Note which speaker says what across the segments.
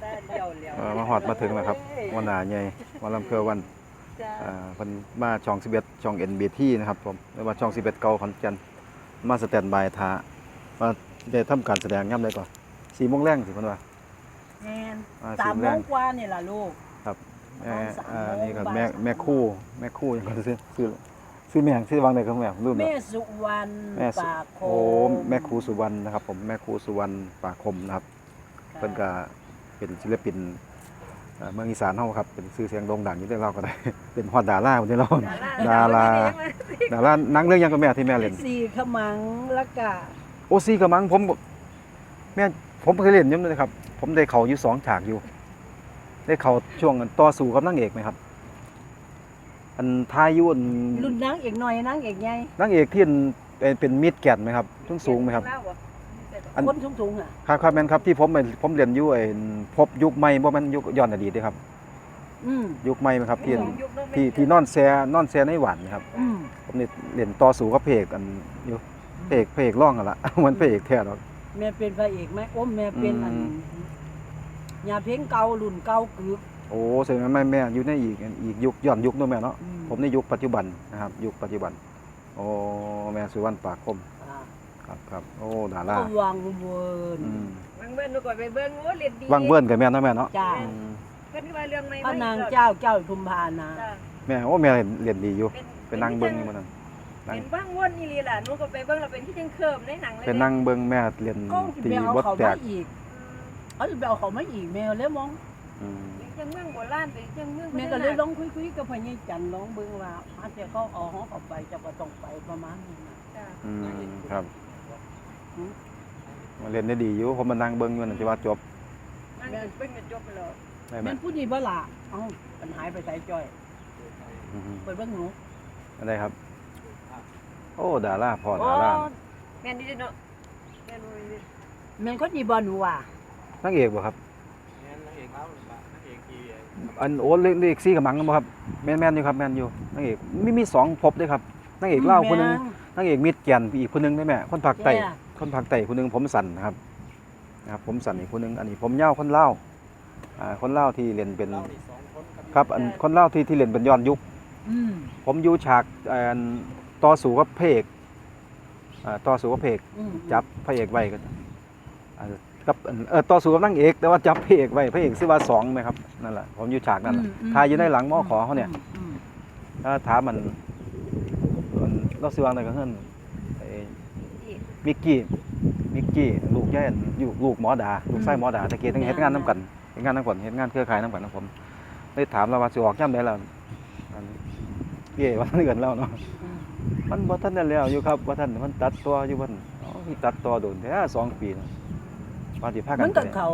Speaker 1: เลี้ยวเลี้ยว
Speaker 2: เอ่อมาฮอดมาถึงแล้วครับวันหนาใหญ่วันลำเพื่อวัน
Speaker 1: จ้า
Speaker 2: อ่าเพิ่นมาช่อง11ช่อง NBT นะครับผมหรือว่าช่อง11เก่าขอนแก่นมาสแตนบายท่ามาได้ทำการแสดงย่ำได้ก่อน4โมงแรงสิเพิ่นว่า
Speaker 1: แม่น
Speaker 2: อ่า
Speaker 1: สาม
Speaker 2: 4โมง
Speaker 1: โม
Speaker 2: แรง
Speaker 1: งกว่านี่ล่ะลูก
Speaker 2: แม่
Speaker 1: สามโมง
Speaker 2: อ่านี่ก็
Speaker 1: บ่าย
Speaker 2: แม่
Speaker 1: สามโมง
Speaker 2: แม่คู่แม่คู่ยังก็ซื้อซื้อซื้อแม่งซื้อวางได้ครับแม่ลืมแล้ว
Speaker 1: แม่สุวรรณ
Speaker 2: แม่สุ
Speaker 1: ปากโค
Speaker 2: โอ้แม่ครูสุวรรณนะครับผมแม่ครูสุวรรณปากคมนะครับ เพิ่นก็ เป็นศิลปินเอ่อเมืองอีสานเฮาครับเป็นชื่อเสียงโด่งดังอยู่ได้เราก็ได้ เป็นฮอดดาราคนนี้เราดาราดาราหนังเรื่องหยังก็แม่ที่แม่เล่น
Speaker 1: สี่ขมังแล้วก็
Speaker 2: โอซีกระมังผมแม่ผมเคยเล่นอยู่นะครับ ผมได้เขาอยู่สองฉากอยู่ ได้เขาช่วงต่อสู้กับนางเอกไหมครับ อันทายอยุ่อัน
Speaker 1: รุ่นนางเอกหน่อยนางเอกใหญ่
Speaker 2: นางเอกที่อันเป็นเป็นมิดแก่นไหมครับสูงสูงไหมครับ อัน
Speaker 1: คนสูงๆอะ
Speaker 2: ครับครับแม่นครับที่ผมผมเรียนอยู่ไอ้พบยุคใหม่บ่แม่นยุคย้อนอดีตเด้ครับ
Speaker 1: อืม
Speaker 2: ยุคใหม่ไหมครับที่อันที่ที่นอนแซนอนแซในหวานนะครับ
Speaker 1: อืม
Speaker 2: ผมนี่เรียนต่อสู้กับเพระเอกอันอยู่เพระเอกเพระเอกร่องกันละ มันเพระเอกแท้หรอก
Speaker 1: แม่เป็นพระเอกไหมโอ้แม่เป็นอัน
Speaker 2: อืม
Speaker 1: ยาเพลงเก่ารุ่นเก่ากึก
Speaker 2: โอ้แสดงว่าแม่แม่อยู่ในอีกอีกยุคย้อนยุคเนาะแม่เนาะ
Speaker 1: อื
Speaker 2: ผมในยุคปัจจุบันนะครับ ยุคปัจจุบันโอ้แม่สุวรรณปากคม
Speaker 1: อ่า
Speaker 2: ครับครับโอ้ดารา
Speaker 1: ก็วางเวิร์น
Speaker 2: อืม
Speaker 3: บางเบิ้ลดูก่อนไปเบิ้งโอ้เรียนดี
Speaker 2: ว่างเบิ้นกับแม่เนาะแม่เนาะ
Speaker 1: จ้า
Speaker 2: อืม
Speaker 3: เพิ่นว่าเรื่องใหม่
Speaker 1: พระนางเจ้าเจ้าทุมพานา
Speaker 3: จ้ะ
Speaker 2: แม่โอ้แม่เรียนดีอยู่ เป็นนางเบิ้งอยู่มื้อนั้น นั่ง
Speaker 3: เป็นบ้างวนอีหลีล่ะหนูก็ไปเบิ้งแล้วเป็นที่จังเคิมในหนังเลย
Speaker 2: เป็นนางเบิ้งแม่เรียน
Speaker 1: ก็จะ
Speaker 2: ตี
Speaker 1: ไปเอา
Speaker 2: บท
Speaker 1: เขา
Speaker 2: แต
Speaker 1: มากอีกเขาจะไปเอาเขามาอีกแมวแล้วมอง
Speaker 2: อืม
Speaker 3: จังเมืองโบราณไปจังเมือง
Speaker 1: แม่ก็เลยลองคุยๆกับพญายจันทร์ลองเบิ่งว่าอาจจะเขาเอาห้องเขาไปจะก็ต้องไปประมาณนี้นะ
Speaker 3: จ้ะ
Speaker 2: อืมครับ
Speaker 1: อื ม
Speaker 2: มาเรียนได้ดีอยู่ผมมานั่งเบิ้งอยู่นั่นสิว่าจบ
Speaker 3: นั่งเบิ้งจนจบไปแล้ว
Speaker 2: ได้ไหม
Speaker 1: แม่นผู้ดีบ่ล่ะเอ้ามันหายไปใส่จ้อย
Speaker 2: อืม
Speaker 1: เปิดเบิ่งหนู
Speaker 2: อะไรครับ โอ้ดาราพ่อ
Speaker 3: โอ้
Speaker 2: ดารา
Speaker 3: แม่นดีเนาะแม่นดี
Speaker 1: แม่นคนดีบ่หนูว่ะ
Speaker 2: นางเอกบ่ครับอันโอ้เลขเลขซี่กับมังบ่ครับแม่นแม่นอยู่ครับแม่นอยู่นางเอกมีมีสองภพด้วยครับนางเอกเล่าวคนหนึงนางเอกมิดแกนอีกคนหนึงได้ไหมคนภาคใต้
Speaker 1: แย่
Speaker 2: คนภาคใต้คนหนึงผมสั่นนะครับนะครับ ผมสั่นอีกคนหนึงอันนี้ผมยาวคนเล่าวอ่าคนเล่าวที่เรียนเป็นครับอันคนเล่าวที่ที่เรียนเป็นย้อนยุค
Speaker 1: อืม
Speaker 2: ผมอยู่ฉากอันต่อสู้กับพระเอกอ่าต่อสู้กับพระเอก
Speaker 1: อืม
Speaker 2: จับพระเอกไว้กันอ่ากับอันเออต่อสู้กับนางเอก แต่ว่าจับพระเอกไว้พระเอกชื่อว่าสองไหมครับนั่นแหละผมอยู่ฉากนั่นแหละ
Speaker 1: ม
Speaker 2: ทายอยู่ในหลังหม้อขอเขาเนี่ย
Speaker 1: อืม
Speaker 2: ถ้าถามมันมันเราซื้อวางไหนก็เฮือนไอ้ มิกกี้มิกกี้ลูกแย่นอยู่ลูกหมอดาลูกไส้หมอดาตะเกียทั้งเฮ็ดงานน้ำกันเฮ็ดงานน้ำกันเฮ็ดงานเครือข่ายน้ำกันนะผมได้ถามเราว่าสิออกย่ำได้แล้วอันพี่เอ๋ว่าท่านเกินแล้วเนาะ
Speaker 1: อืม
Speaker 2: มันบ่ทันได้แล้วอยู่ครับว่าท่านมันตัดตัวอยู่เพิ่นอ๋อมีตัดตัวโดนแท้สองปีแล้วว่าสิพากั
Speaker 1: มันนก็เขา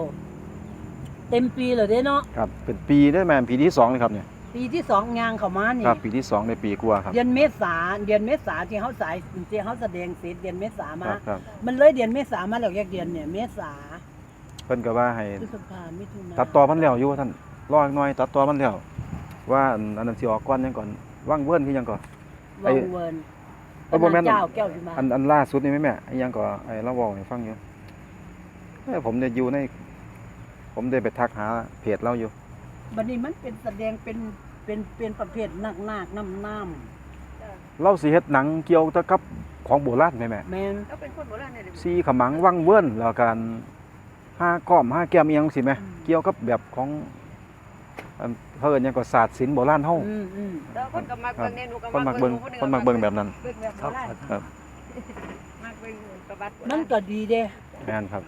Speaker 1: เต็มปีแล้วเด้เนาะ
Speaker 2: ครับเป็นปีได้แม่นปีที่สองเลยครับเนี่ย
Speaker 1: ปีที่สองงานเข้ามานี่
Speaker 2: ครับปีที่สองในปีกว่าครับ
Speaker 1: เดือนเมษาเดือนเมษาที่เขาสายที่เขาแสดงเสร็จเดือนเมษา
Speaker 2: ค
Speaker 1: มา
Speaker 2: รับครับ
Speaker 1: มันเลยเดือนเมษามาแล้วแยกเดือนเนี่ยเมษา
Speaker 2: เพิ่นก็ว่าให้
Speaker 1: พฤษภามิถุนา
Speaker 2: ตัดต่อมันแล้วอยู่ว่าท่านรออีกหน่อยตัดต่อมันแล้วว่าอันอันนั้นสิออกก่อนยังก่อนว่างเวิ้นคือหยังก่อน
Speaker 1: วังเวิร์น
Speaker 2: เอ้ยบ่แม่น
Speaker 1: เจ้าแก้วพิมา
Speaker 2: อันอันล่าสุดนี่แม่แม่ไอ้หยังก่อนไอ้เราเว้าให้ฟังอยู่เอ้ยผมจะอยู่ใน ผมได้ไปทักหาเพจเราอยู่
Speaker 1: บัดนี้มันเป็นแสดงเป็นเป็นเป็นประเภทนักนาคน้ำน้
Speaker 2: เราสิเฮ็ดหนังเกี่ยวกับของโบราณแม่แม่ำ
Speaker 1: แมน
Speaker 3: แล้วเป็นคนโบราณเนี่ยเดี๋ยว
Speaker 2: ซีขมังว่างเวิ้นแล้วการห้าก้อมห้าแก้มอีหยังสิแม่เกี่ยวกับแบบของอันเขาเอิ้นหยังก็ศาสตร์ศิลป์โบราณเฮา
Speaker 1: อืมอืม
Speaker 3: แล้วคนก็มักเบิ่งเนี่ยหนูก็
Speaker 2: คนมักเบิ่งคนมักเบิ่งแบบนั้น
Speaker 3: เบิ่งแบบโบราณ
Speaker 2: ครับ
Speaker 3: มักเบิ่งประวัติโบราณ
Speaker 1: มันก็ดีเด้
Speaker 2: แม่นครับ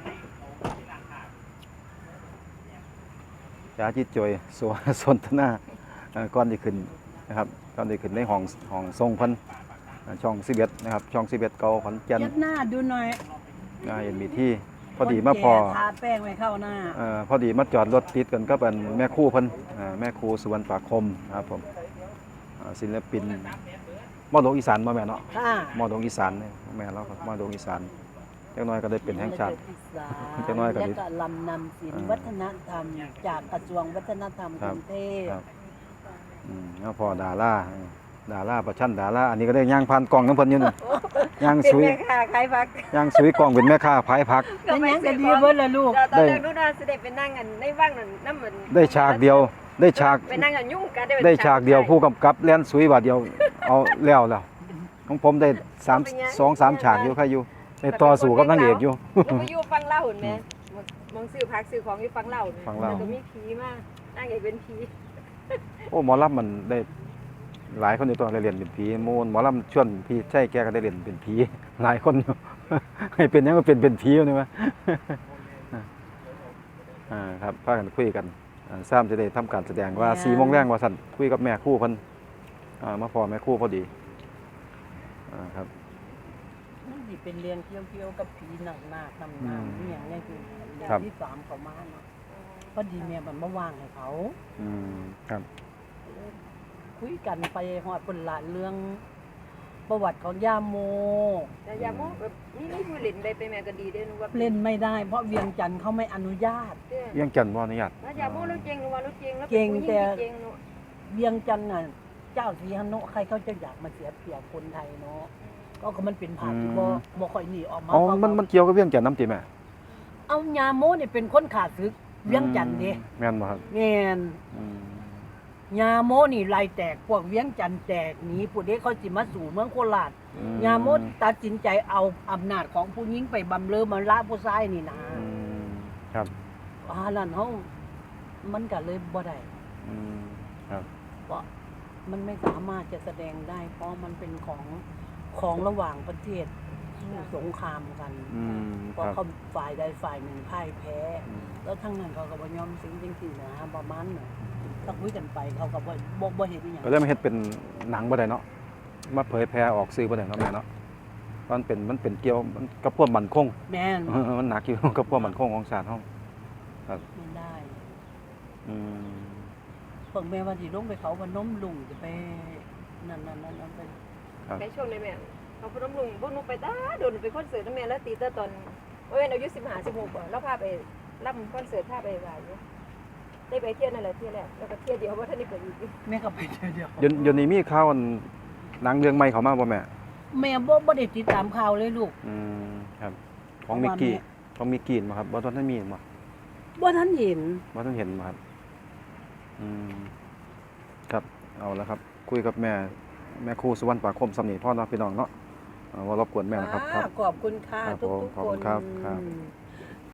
Speaker 2: ยาจิตจอยสวสนทนาเอ่อก่อนที่ขึ้นนะครับก่อนที่ขึ้นในห้องห้องทรงเพันอ่าช่อง11นะครับ ช่อง11เก่าขอนแก่น
Speaker 1: ยัดหน้าดูหน่อย
Speaker 2: อ่าเห็นมีที่พอดีมาพอ
Speaker 1: คนแก่ทาแป้งไว้เข้าหน้า
Speaker 2: เอ่อพอดีมาจอดรถติดกันก็เป็นแม่ครู่เพิ่นอ่าแม่ครูสุวรรณปากคมนะครับผมอ่าศิลปินมอดงอีสานมาแม่เนาะ
Speaker 1: ค่ะ
Speaker 2: มอดงอีสานเนี่ยแม่เราครับมอดงอีสาน จักหน้อยก็ได้เป็นแห่งชาติจั
Speaker 1: จั
Speaker 2: งน้อยก็ดี
Speaker 1: และก็ลำนำศิล
Speaker 2: อ่า
Speaker 1: ป์วัฒนธรรม จากกระทรวงวัฒนธรรม
Speaker 2: ค
Speaker 1: ก
Speaker 2: รับ
Speaker 1: รุงเทพ
Speaker 2: ครับอืมแล้วพอดาราดาราประชันดาราอันนี้ก็ได้ย่างผ่านกล่องน้ำเพิ่นอยู่นี่ย่าง
Speaker 3: เป็น
Speaker 2: สุย
Speaker 3: แม่ค้าขายผัก
Speaker 2: ย่างสุยกล่องเป็นแม่ค้าขายผัก
Speaker 1: เป็นหยังก็ดีเบิดละลูก
Speaker 3: ตอนแรกนู้นน่ะสิได้ไปนั่งกันในว่างนั่นน้ำมัน
Speaker 2: ได้ฉากเดียว ได้ฉาก
Speaker 3: ไปนั่งกันยุ่งกัน
Speaker 2: ได้ฉากเดียวผู้กำกับแล่นสุยบาทเดียวเอาแล้วแล้วของผมได้สามสองสามฉากอยู่ใครอยู่ ได้ต่อสู้กับนางเอกอยู่
Speaker 3: หนูไปอยู่ฟังเล่าเห็นไหมมองซื้อผักซื้อของอยู่ฟังเล่าเนี่ย
Speaker 2: ฟังเล่า
Speaker 3: แล้วก็มีผีมานั่งเอกเป็นผี
Speaker 2: โอ้หมอลำมันได้หลายคนอยู่ตัวได้เรียนเป็นผีโมนหมอลำชวนพี่ใช่แกก็ได้เรียนเป็นผีหลายคนอยู่ ให้เป็นหยังก็เป็นเป็นผีนี่วะ อ่าครับพากันคุยกันอ่าซ้ำจะได้ทำการแสดงว่า
Speaker 1: แม่
Speaker 2: สี่โมงแรงว่าสั่นคุยกับแม่ครู่เพิ่นอ่ามาพอแม่ครู่พอดีอ่าครับ
Speaker 1: มันสิเป็นเรียงเกี่ยวๆกับผีหนักหน้าทำ
Speaker 2: อื
Speaker 1: น้ามอหย่างนี้คือเรื่อง
Speaker 2: ครับ
Speaker 1: ที่สามเขามาเนาะพอดีแม่มันมาว่างให้เขา
Speaker 2: อืมครับ
Speaker 1: คุยกันไปฮอดเพิ่นละเรื่อง ประวัติของย่าโม
Speaker 3: แต่ยาโมแบบนี่นี่ผู้เล่นได้ไปแม่ก็ดีเด้อหนูว่า
Speaker 1: เล่นไม่ได้ เพราะเวียงจันทร์เขาไม่อนุญาต
Speaker 3: เด้อ
Speaker 2: เยังจันทร์บ่อนุญาต
Speaker 3: แล้วยาโมแล้วเก่งหนูว่าแล้วเก่งแล้ว
Speaker 1: เก่งแต่
Speaker 3: เก่งเนาะ
Speaker 1: เวียงจันทร์น่ะเจ้าสีฮานโนะใครเขาจะอยากมาเสียเปรียบคนไทยเนาะ ก็ก็มันเป็นผ่านที่บ่บ่ค่อยหนีออกมา
Speaker 2: อ๋อ
Speaker 1: เพราะ
Speaker 2: มันมันเกี่ยวกับเรื่องจันทร์น้ำติแม่
Speaker 1: เอายาโมนี่เป็นคนขาดซึกเวียงจันทร์เด้
Speaker 2: อืมแม่นบ่ครับ
Speaker 1: แม่น
Speaker 2: อืม
Speaker 1: ยาโมนี่ไล่แตกพวกเวียงจันทร์แตกหนีผู้เด็กเขาสิมาสู่เมืองโคราช
Speaker 2: อื
Speaker 1: ยาโมตัดสินใจเอาอำนาจของผู้หญิงไปบำเรอมาละผู้ชายนี่นะ
Speaker 2: อืมครับ
Speaker 1: อาลันเฮามันก็เลยบ่ได้
Speaker 2: อืมครับ
Speaker 1: เพราะมันไม่สามารถจะแสดงได้ เพราะมันเป็นของ ของระหว่างประเทศสู้สงครามกัน
Speaker 2: อืม
Speaker 1: เพ
Speaker 2: ค
Speaker 1: ราะ
Speaker 2: รับ
Speaker 1: เขาฝ่ายใดฝ่ายหนึ่งพ่ายแพ้
Speaker 2: อืม
Speaker 1: แล้วทั้งนั้นเขาก็บ่ยอมสิ่งจริงๆนะประมาณน่ะถ้าคุยกันไปเขาก็บ่บ่บ่เห็นอหย่าง
Speaker 2: ก็เลยมาเฮ็ดเป็นหนังบ่ได้เนาะมาเผยแพร่ออกสื่อบ่ได้เนาะแม่เนาะมันเป็นมันเป็นเกี่ยวมันกับพวกมั่นคง
Speaker 1: แม่น
Speaker 2: เออมันหนักอยู่ กับพวกมั่นคงของชาติเฮา
Speaker 1: ไม่ได้
Speaker 2: อืม
Speaker 1: เพิ่งแม่ว่าสิลงไปเขาพนมลุงจะไปนั่นนั่นนั่นนั่ นไป
Speaker 3: ในช่วงนี้แม่เขาพนมลุงพวกหนูไปตาโดนไปคอนเสิร์ตนะแม่แล้วตีตาตอนโอ้ยอายุ15 16อะแล้วพาไปรับคอนเสิร์ตพาไปว่าอยู่ได้ไปเที่ยวนั่นแหละเที่ยวแรกแล้วก็เที่ยวเดียวว่าท่านได้ไปอีก
Speaker 1: แม่ก็ไปเจอเดียว
Speaker 2: เดี๋ยวเดี๋ยวนี้มีข่าวอันหนังเรื่องใหม่เข้ามาบ่แม่
Speaker 1: แม่บ่บ่ได้ติดตามข่าวเลยลูก
Speaker 2: อืมครับ ของมิกกี้ของมิกกี้บ่ครับบ่ทันมีบ่
Speaker 1: บ่ทันเห็น
Speaker 2: บ่ทันเห็นบ่ครับอืมครับเอาละครับ คุยกับแม่ แม่ครูสุวรรณปากคมสำนีพ่อเนาะพี่น้องเนาะเอาว่ารบกวนแม่นะครับครับ
Speaker 1: ขอบคุณค่ะ
Speaker 2: ครับ
Speaker 1: ทุก
Speaker 2: ผม
Speaker 1: ทุก
Speaker 2: ขอบ
Speaker 1: ค
Speaker 2: คุ
Speaker 1: น
Speaker 2: ณครับครับ